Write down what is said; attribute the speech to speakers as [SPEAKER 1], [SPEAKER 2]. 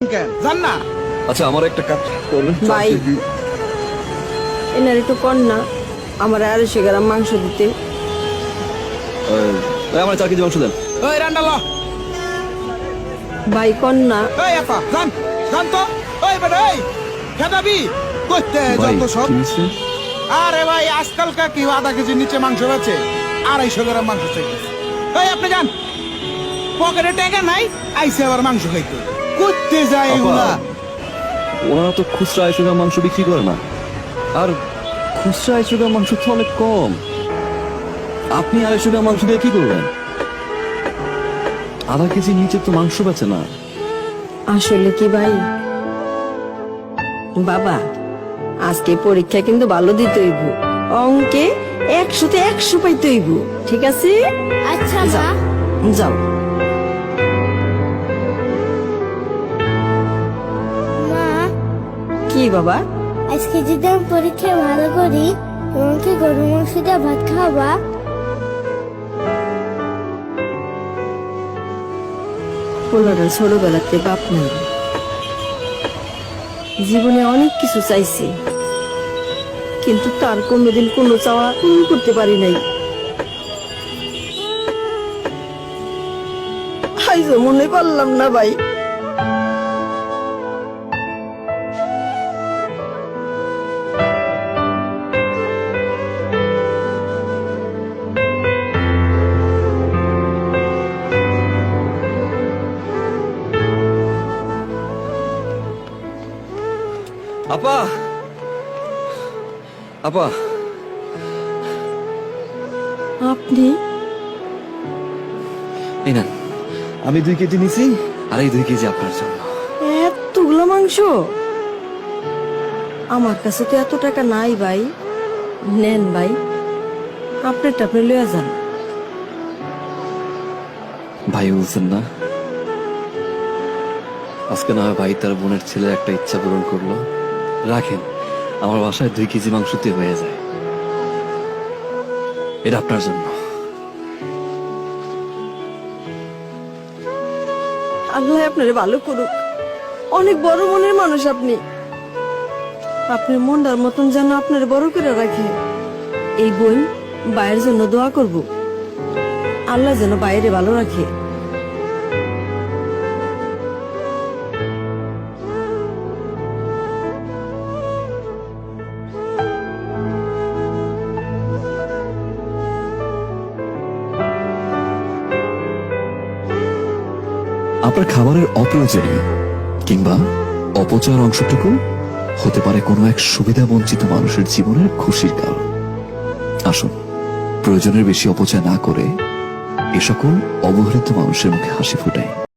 [SPEAKER 1] কেন? জান না।
[SPEAKER 2] আচ্ছা আমার একটা কাজ করবেন।
[SPEAKER 3] ভাই। এনার একটু কর না। আমার আড়াইশো গ্রাম মাংস দিতে।
[SPEAKER 2] আমার চার কেজি মাংস দেন।
[SPEAKER 1] ওই রান্ডাল
[SPEAKER 3] ভাই কর না।
[SPEAKER 1] এই আপা জান জান তো। ওই বেটা এই খেদাবি করতে
[SPEAKER 2] ভাই
[SPEAKER 1] যত সব।
[SPEAKER 2] কি
[SPEAKER 1] আরে ভাই আজকালকার কি আধা কেজির নিচে মাংস বেচে আড়াইশো গ্রাম মাংস চাইতেছে। এই আপনি যান। পকেটে টাকা নাই আইসে আবার মাংস খাইতে করতে যায় এগুলা
[SPEAKER 2] ওনারা তো খুচরা আড়াইশো মাংস বিক্রি করে না। আর খুচরা আড়াইশো মাংস তো অনেক কম। আপনি আড়াইশো গ্রাম মাংস দিয়ে কি করবেন? আধা কেজি নিচে তো মাংস বেচে না।
[SPEAKER 3] আসলে কি ভাই? বাবা আজকে পরীক্ষা কিন্তু ভালো দিতে হইব। অঙ্কে একশোতে একশো পাইতে হইব। ঠিক আছে?
[SPEAKER 4] আচ্ছা মা।
[SPEAKER 3] যাও। কি বাবা।
[SPEAKER 4] আজকে যদি আমি পরীক্ষায় ভালো করি তোমাকে গরু মাংস দিয়ে ভাত খাওয়াবা।
[SPEAKER 3] ছোটবেলাতে বাপ নাই। জীবনে অনেক কিছু চাইছে। কিন্তু তার কোনোদিন কোনো চাওয়া পূরণ করতে পারি নাই। আইজো মনে করলাম না ভাই।
[SPEAKER 2] আপা! আপা!
[SPEAKER 3] আপনি?
[SPEAKER 2] এই না আমি দুই কেজি নিছি। আর এই দুই কেজি আপনার জন্য।
[SPEAKER 3] এতগুলো মাংস? আমার কাছে তো এত টাকা নাই ভাই। নেন ভাই। আপনি লয়ে যান।
[SPEAKER 2] ভাই বলছেন না? আজকে না ভাই তার বোনের ছেলের একটা ইচ্ছা পূরণ করল। রাখেন, আমার বাসায় দুই কেজি মাংসতে হয়ে যায়। এটা আপনার জন্য।
[SPEAKER 3] আল্লাহ আপনারে ভালো করুক। অনেক বড় মনের মানুষ আপনি। আপনার মনটার মতন যেন আপনার বড় করে রাখে। এই বোন বাইরের জন্য দোয়া করব। আল্লাহ যেন বাইরে ভালো রাখে।
[SPEAKER 2] আপনার খাবারের অপ্রয়োজনীয় কিংবা অপচয়ের অংশটুকু হতে পারে কোনো এক সুবিধা বঞ্চিত মানুষের জীবনের খুশির কারণ। আসুন, প্রয়োজনের বেশি অপচয় না করে এ সকল অবহেলিত মানুষের মুখে হাসি ফুটাই।